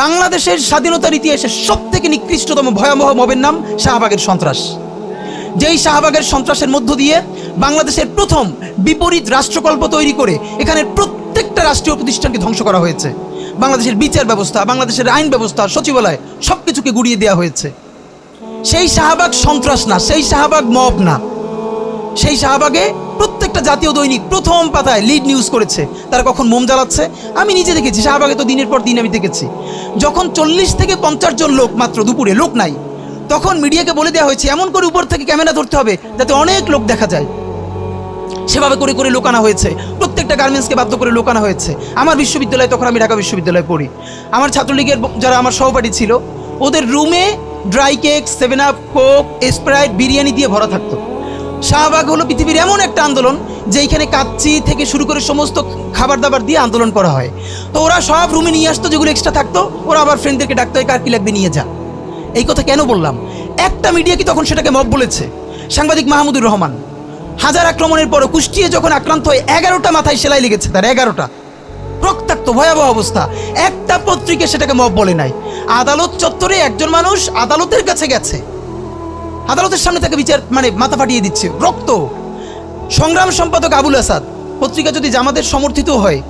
বাংলাদেশের স্বাধীনতার ইতিহাসে সব থেকে নিকৃষ্টতম ভয়াবহ মবের নাম শাহবাগের সন্ত্রাস। যেই শাহবাগের সন্ত্রাসের মধ্য দিয়ে বাংলাদেশের প্রথম বিপরীত রাষ্ট্রকল্প তৈরি করে এখানের প্রত্যেকটা রাষ্ট্রীয় প্রতিষ্ঠানকে ধ্বংস করা হয়েছে। বাংলাদেশের বিচার ব্যবস্থা, বাংলাদেশের আইন ব্যবস্থা, সচিবালয় সব কিছুকে গুড়িয়ে দেওয়া হয়েছে। সেই শাহবাগ সন্ত্রাস না, সেই শাহবাগ মব না। সেই শাহবাগে প্রত্যেকটা জাতীয় দৈনিক প্রথম পাতায় লিড নিউজ করেছে। তারা কখন মোম জ্বালাচ্ছে? আমি নিজে দেখেছি, শাহবাগে তো দিনের পর দিন আমি দেখেছি। যখন চল্লিশ থেকে পঞ্চাশ জন লোক মাত্র দুপুরে, লোক নাই, তখন মিডিয়াকে বলে দেওয়া হয়েছে, এমন করে উপর থেকে ক্যামেরা ধরতে হবে যাতে অনেক লোক দেখা যায়। সেভাবে করে করে লোকানো হয়েছে। প্রত্যেকটা গার্মেন্টসকে বাধ্য করে লোকানা হয়েছে। আমার বিশ্ববিদ্যালয়ে তখন আমি ঢাকা বিশ্ববিদ্যালয়ে পড়ি। আমার ছাত্রলীগের যারা আমার সহপাঠী ছিল, ওদের রুমে dry cake seven up coke sprite biryani দিয়ে ভরা থাকতো। শাহবাগ হলো পৃথিবীর এমন একটা আন্দোলন যেইখানে কাচ্চি থেকে শুরু করে সমস্ত খাবার দাবার দিয়ে আন্দোলন করা হয়। তো ওরা সব রুমে নিয়ে আসতো, যেগুলো এক্সট্রা থাকতো, ওরা আবার ফ্রেন্ডদেরকে ডাকতো, "এই কার কি লাগবে, নিয়ে যা। এই কথা কেন বললাম? একটা মিডিয়া কি তখন সেটাকে মব বলেছে? সাংবাদিক মাহমুদুর রহমান। হাজার আক্রমণের পরও কুষ্টিয়ে যখন আক্রান্ত হয় এগারোটা মাথায় সেলাই লেগেছে তার, এগারোটা। রক্তাক্ত, ভয়াবহ অবস্থা। একটা পত্রিকা সেটাকে মব বলে নাই। আদালত চত্বরে একজন মানুষ আদালতের কাছে গেছে। আদালতের সামনে তাকে বিচার মানে মাথা ফাটিয়ে দিচ্ছে। রক্ত। সংগ্রাম সম্পাদক আবুল আসাদ, পত্রিকা যদি জামাতের সমর্থিত হয়,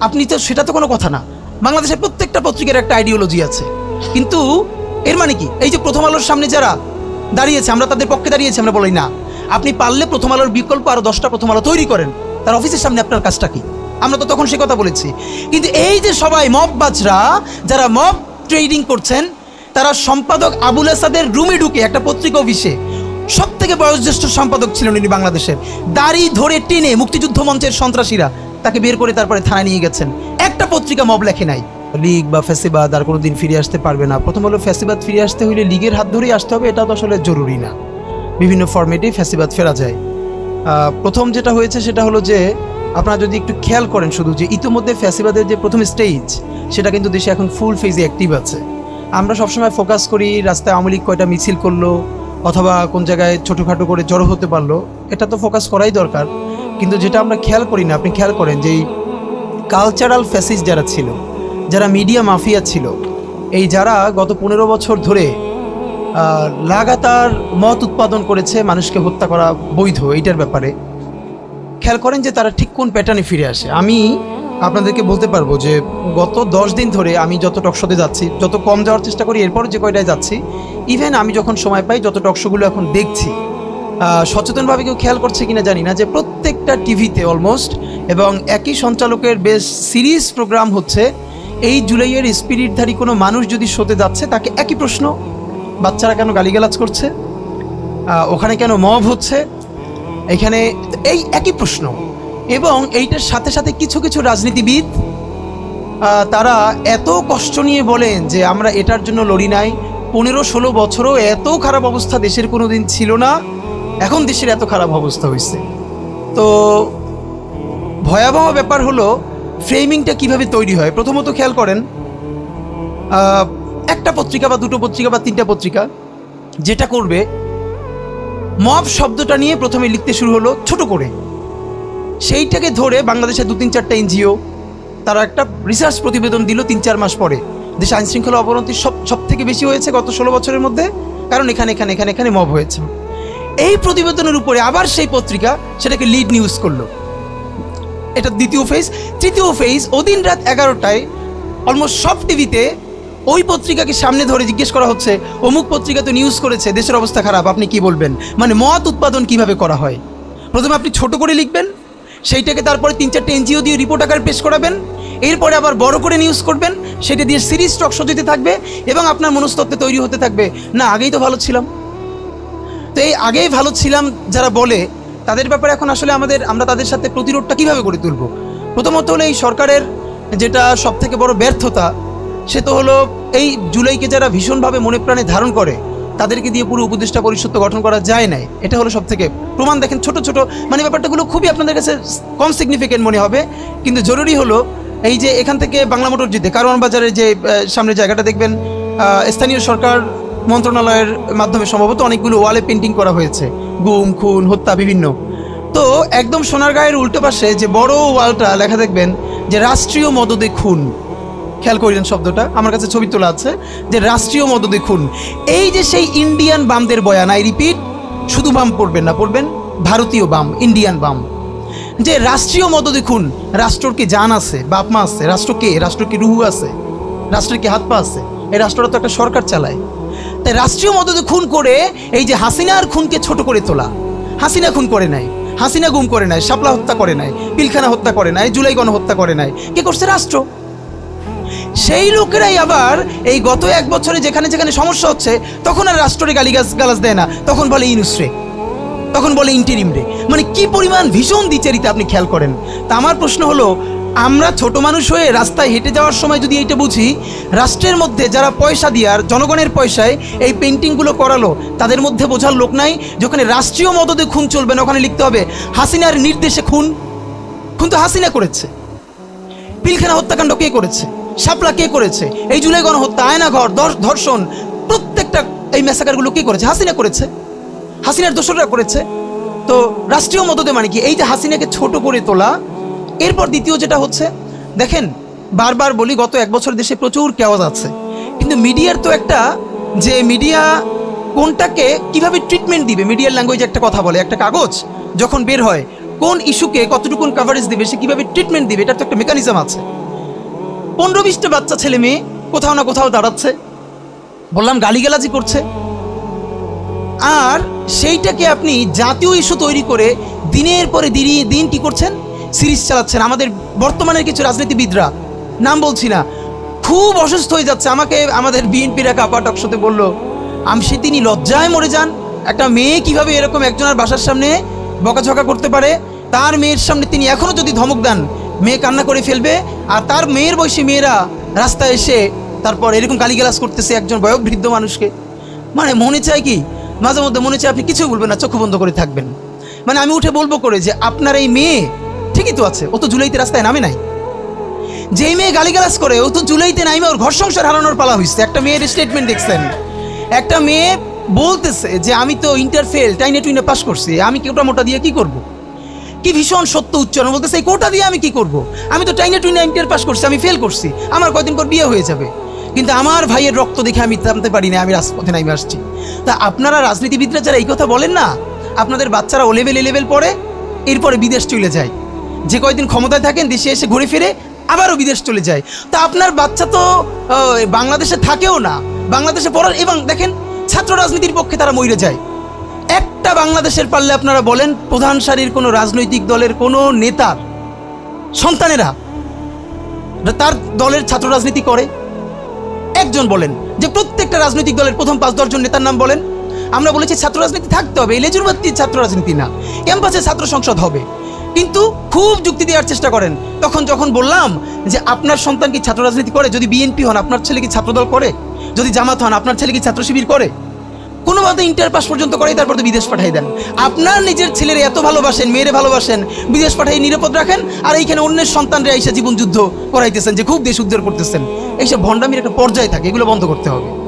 আপনি তো, সেটা তো কোনো কথা না। বাংলাদেশের প্রত্যেকটা পত্রিকার একটা আইডিওলজি আছে। কিন্তু এর মানে কি? এই যে প্রথম আলোর সামনে যারা দাঁড়িয়েছে, আমরা তাদের পক্ষে দাঁড়িয়েছি, আমরা বলি না। আপনি পারলে প্রথম আলোর বিকল্প আরও দশটা প্রথম আলো তৈরি করেন। তার অফিসের সামনে আপনার কাজটা কি? আমরা তো তখন সে কথা বলেছি। কিন্তু এই যে সবাই মব বাজরা যারা মব ট্রেডিং করছেন তারা সম্পাদক আবুল আসাদের রুমে ঢুকে একটা পত্রিকা অফিসে। সব থেকে বয়োজ্যেষ্ঠ সম্পাদক ছিলেন উনি বাংলাদেশের। দাড়ি ধরে টেনে মুক্তিযুদ্ধ মঞ্চের সন্ত্রাসীরা তাকে বের করে তারপরে থানায় নিয়ে গেছেন। একটা পত্রিকা মব লেখে নাই। লিগ বা ফ্যাসিবাদ আর কোনো দিন ফিরে আসতে পারবে না। প্রথম হলো ফ্যাসিবাদ ফিরে আসতে হলে লিগের হাত ধরেই আসতে হবে, এটা তো আসলে জরুরি না। বিভিন্ন ফরম্যাটেই ফ্যাসিবাদ ফেরা যায়। প্রথম যেটা হয়েছে সেটা হলো যে, আপনারা যদি একটু খেয়াল করেন শুধু যে, ইতিমধ্যে ফ্যাসিবাদের যে প্রথম স্টেজ সেটা কিন্তু দেশে এখন ফুল ফেজে অ্যাক্টিভ আছে। আমরা সবসময় ফোকাস করি রাস্তায় আওয়ামী লীগ কয়টা মিছিল করল অথবা কোন জায়গায় ছোটোখাটো করে জড়ো হতে পারল, এটা তো ফোকাস করাই দরকার। কিন্তু যেটা আমরা খেয়াল করি না, আপনি খেয়াল করেন যে কালচারাল ফ্যাসিস যারা ছিল, যারা মিডিয়া মাফিয়া ছিল, এই যারা গত পনেরো বছর ধরে লাগাতার মত উৎপাদন করেছে, মানুষকে হত্যা করা বৈধ, এইটার ব্যাপারে, খেয়াল করেন যে তারা ঠিক কোন প্যাটার্নে ফিরে আসে। আমি আপনাদেরকে বলতে পারব যে গত দশ দিন ধরে আমি যত টকশোতে যাচ্ছি, যত কম যাওয়ার চেষ্টা করি, এরপর যে কয়টায় যাচ্ছি ইভেন আমি যখন সময় পাই, যত টকশোগুলো এখন দেখছি সচেতনভাবে কেউ খেয়াল করছে কিনা জানি না যে প্রত্যেকটা টিভিতে অলমোস্ট এবং একই সঞ্চালকের বেশ সিরিজ প্রোগ্রাম হচ্ছে, এই জুলাইয়ের স্পিরিটধারী কোনো মানুষ যদি শোতে যাচ্ছে, তাকে একই প্রশ্ন, বাচ্চারা কেন গালিগালাজ করছে? ওখানে কেন মব হচ্ছে? এখানে এই একই প্রশ্ন। এবং এইটার সাথে সাথে কিছু কিছু রাজনীতিবিদ তারা এত কষ্ট নিয়ে বলেন যে আমরা এটার জন্য লড়ি নাই। পনেরো ষোলো বছরও এত খারাপ অবস্থা দেশের কোনো দিন ছিল না, এখন দেশের এত খারাপ অবস্থা হয়েছে। তো ভয়াবহ ব্যাপার হলো ফ্রেমিংটা কীভাবে তৈরি হয়? প্রথমত খেয়াল করেন একটা পত্রিকা বা দুটো পত্রিকা বা তিনটা পত্রিকা যেটা করবে, মব শব্দটা নিয়ে প্রথমে লিখতে শুরু হলো ছোট করে। সেইটাকে ধরে বাংলাদেশের দু তিন চারটা এনজিও, তারা একটা রিসার্চ প্রতিবেদন দিল তিন চার মাস পরে দেশে আইন শৃঙ্খলা অবনতি সব সব থেকে বেশি হয়েছে গত ষোলো বছরের মধ্যে, কারণ এখানে এখানে এখানে এখানে মব হয়েছে। এই প্রতিবেদনের উপরে আবার সেই পত্রিকা সেটাকে লিড নিউজ করল। এটা দ্বিতীয় ফেজ তৃতীয় ফেজ ওদিন রাত এগারোটায় অলমোস্ট সব টিভিতে ওই পত্রিকাকে সামনে ধরে জিজ্ঞেস করা হচ্ছে, অমুক পত্রিকা তো নিউজ করেছে, দেশের অবস্থা খারাপ, আপনি কি বলবেন? মানে মত উৎপাদন কীভাবে করা হয়? প্রথমে আপনি ছোট করে লিখবেন সেইটাকে তারপরে তিন চারটে এনজিও দিয়ে রিপোর্ট আকারে পেশ করাবেন। এরপরে আবার বড় করে নিউজ করবেন, সেটা দিয়ে সিরিজ স্টক সজিতে থাকবে এবং আপনার মনস্তত্ত্বে তৈরি হতে থাকবে। না, আগেই তো ভালো ছিলাম। তো এই আগেই ভালো ছিলাম যারা বলে, তাদের ব্যাপারে এখন আসলে আমাদের, আমরা তাদের সাথে প্রতিরোধটা কীভাবে গড়ে তুলব? প্রথমত হলো এই সরকারের যেটা সব থেকে বড় ব্যর্থতা, সে তো হলো এই জুলাইকে যারা ভীষণভাবে মনে প্রাণে ধারণ করে তাদেরকে দিয়ে পুরো উপদেষ্টা পরিষদ গঠন করা যায় নাই। এটা হলো সব থেকে প্রমাণ। দেখেন ছোট ছোট মানে ব্যাপারটাগুলো খুবই আপনাদের কাছে কম সিগনিফিকেন্ট মনে হবে। কিন্তু জরুরি হলো এই যে এখান থেকে বাংলা মোটর জিতে কারওয়ান বাজারের যে সামনে জায়গাটা দেখবেন স্থানীয় সরকার মন্ত্রণালয়ের মাধ্যমে সম্ভবত অনেকগুলো ওয়ালে পেন্টিং করা হয়েছে। গুম, খুন, হত্যা, বিভিন্ন। তো একদম সোনারগাঁয়ের উল্টো পাশে যে বড় ওয়ালটা লেখা দেখবেন, যে রাষ্ট্রীয় মদদে খুন। খেয়াল করিলেন শব্দটা? আমার কাছে ছবি তোলা আছে যে রাষ্ট্রীয় মদদে খুন এই যে সেই ইন্ডিয়ান বামদের বয়ান আই রিপিট শুধু বাম পড়বেন না, পড়বেন ভারতীয় বাম ইন্ডিয়ান বাম। যে রাষ্ট্রীয় মদদে দেখুন, রাষ্ট্রর কি জান আছে? বাপ মা আছে। রাষ্ট্র কে? রাষ্ট্র কি রুহু আছে? রাষ্ট্রের কি হাত পা আছে? এই রাষ্ট্রটা তো একটা সরকার চালায়। তাই রাষ্ট্রীয় মদদে খুন করে এই যে হাসিনার খুনকে ছোট করে তোলা। হাসিনা খুন করে নাই। হাসিনা গুম করে নাই। শাপলা হত্যা করে নাই। পিলখানা হত্যা করে নাই। জুলাই গণ হত্যা করে নাই। কে করছে রাষ্ট্র? সেই লোকেরাই আবার এই গত এক বছরে যেখানে যেখানে সমস্যা হচ্ছে, তখন আর রাষ্ট্রে গালিগাছ গালাজ দেয় না। তখন বলে ইনুসরে। তখন বলে ইন্টেরিমরে। মানে কি পরিমাণ ভীষণ দ্বিচারিতা আপনি খেয়াল করেন। তা আমার প্রশ্ন হলো, আমরা ছোট মানুষ হয়ে রাস্তায় হেঁটে যাওয়ার সময় যদি এইটা বুঝি, রাষ্ট্রের মধ্যে যারা পয়সা দিয়ে আর জনগণের পয়সায় এই পেন্টিংগুলো করালো, তাদের মধ্যে বোঝার লোক নাই যেখানে রাষ্ট্রীয় মদদে খুন চলবে না, ওখানে লিখতে হবে, হাসিনার নির্দেশে খুন। খুন তো হাসিনা করেছে। পিলখানা হত্যাকাণ্ড কে করেছে? শাপলা কে করেছে? এই জুলাই গণহত্যা আয়নাঘর ধর্ষণ, প্রত্যেকটা এই ম্যাসাকারগুলো কে করেছে? হাসিনা করেছে। হাসিনার দোসররা করেছে। তো রাষ্ট্রীয় মদতে মানে কি? এই যে হাসিনাকে ছোট করে তোলা, এরপর দ্বিতীয় যেটা হচ্ছে, দেখেন, বারবার বলি, গত এক বছর দেশে প্রচুর কেওয়াজ আছে। কিন্তু মিডিয়ার তো একটা যে মিডিয়া কোনটাকে কীভাবে ট্রিটমেন্ট দিবে? মিডিয়ার ল্যাঙ্গুয়েজে একটা কথা বলে, একটা কাগজ যখন বের হয়, কোন ইস্যুকে কতটুকুন কাভারেজ দিবে, সে কীভাবে ট্রিটমেন্ট দিবে? এটার তো একটা মেকানিজম আছে। পনেরো বিশটা বাচ্চা ছেলে মেয়ে কোথাও না কোথাও দাঁড়াচ্ছে। বললাম গালিগালাজি করছে। আর সেইটাকে আপনি জাতীয় ইস্যু তৈরি করে দিনের পরে দিন দিন কি করছেন? সিরিজ চালাচ্ছেন। আমাদের বর্তমানের কিছু রাজনীতিবিদরা, নাম বলছি না, খুব অসুস্থ হয়ে যাচ্ছে। আমাকে আমাদের বিএনপির এক আপা টকশোতে বলল আমসে তিনি লজ্জায় মরে যান। একটা মেয়ে কীভাবে এরকম একজনের বাসার সামনে বকাঝকা করতে পারে? তার মেয়ের সামনে তিনি এখনও যদি ধমক দেন মেয়ে কান্না করে ফেলবে, আর তার মেয়ের বয়সী মেয়েরা রাস্তায় এসে তারপর এরকম গালিগালাজ করতেছে একজন বয়োবৃদ্ধ মানুষকে। মানে মনে চায় কি? মাঝে মধ্যে মনে চায় আপনি কিছু বলবেন না চক্ষু বন্ধ করে থাকবেন। মানে আমি উঠে বলব করে যে, আপনার এই মেয়ে ঠিকই তো আছে, ও তো জুলাইতে রাস্তায় নামে নাই। যেই মেয়ে গালিগালাজ করে, ও তো জুলাইতে নাইমে ওর ঘর সংসার হারানোর পালা হয়েছে একটা মেয়ের স্টেটমেন্ট দেখছেন। একটা মেয়ে বলতেছে যে, আমি তো ইন্টার ফেল টাইনে টুইনে পাস করছি, আমি কেউটা মোটা দিয়ে কি করব। কি ভীষণ সত্য উচ্চারণ বলতেছে, এই কোটা দিয়ে আমি কি করব। আমি তো টাইনে টুইনে ইন্টার পাস করছি, আমি ফেল করছি। আমার কয়দিন পর বিয়ে হয়ে যাবে। কিন্তু আমার ভাইয়ের রক্ত দেখে আমি থামতে পারি না আমি রাজপথে নাইমে আসছি। তা আপনারা রাজনীতিবিদরা যারা এই কথা বলেন না, আপনাদের বাচ্চারা ও লেভেল এ লেভেল পড়ে, এরপরে বিদেশ চলে যায়। যে কয়দিন ক্ষমতায় থাকেন, দেশে এসে ঘুরে ফিরে আবারও বিদেশ চলে যায়। তা আপনার বাচ্চা তো বাংলাদেশে থাকেও না। বাংলাদেশে পড়ার, এবং দেখেন, ছাত্র রাজনীতির পক্ষে তারা মরে যায়। একটা বাংলাদেশের পারলে আপনারা বলেন প্রধান সারির কোনো রাজনৈতিক দলের কোনো নেতার সন্তানেরা তার দলের ছাত্র রাজনীতি করে? একজন বলেন যে প্রত্যেকটা রাজনৈতিক দলের প্রথম পাঁচ, দশজন নেতার নাম বলেন। আমরা বলেছি ছাত্র রাজনীতি থাকতে হবে, এই লেজুরবাত্তির ছাত্র রাজনীতি না। ক্যাম্পাসে ছাত্র সংসদ হবে। কিন্তু খুব যুক্তি দেওয়ার চেষ্টা করেন। তখন যখন বললাম যে আপনার সন্তান কি ছাত্র রাজনীতি করে? যদি বিএনপি হন, আপনার ছেলে কি ছাত্রদল করে? যদি জামাত হন, আপনার ছেলে কি ছাত্র শিবির করে? কোনো মতে ইন্টার পাস পর্যন্ত করেই তারপর তো বিদেশ পাঠাই দেন। আপনার নিজের ছেলের এত ভালোবাসেন, মেয়েরে ভালোবাসেন, বিদেশ পাঠাই নিরাপদ রাখেন, আর এইখানে অন্যের সন্তানরা এসে জীবন যুদ্ধ করাইতেছেন, যে খুব দেশ উদ্ধার করতেছেন। এইসব ভণ্ডামির একটা পর্যায় থাকে, এগুলো বন্ধ করতে হবে।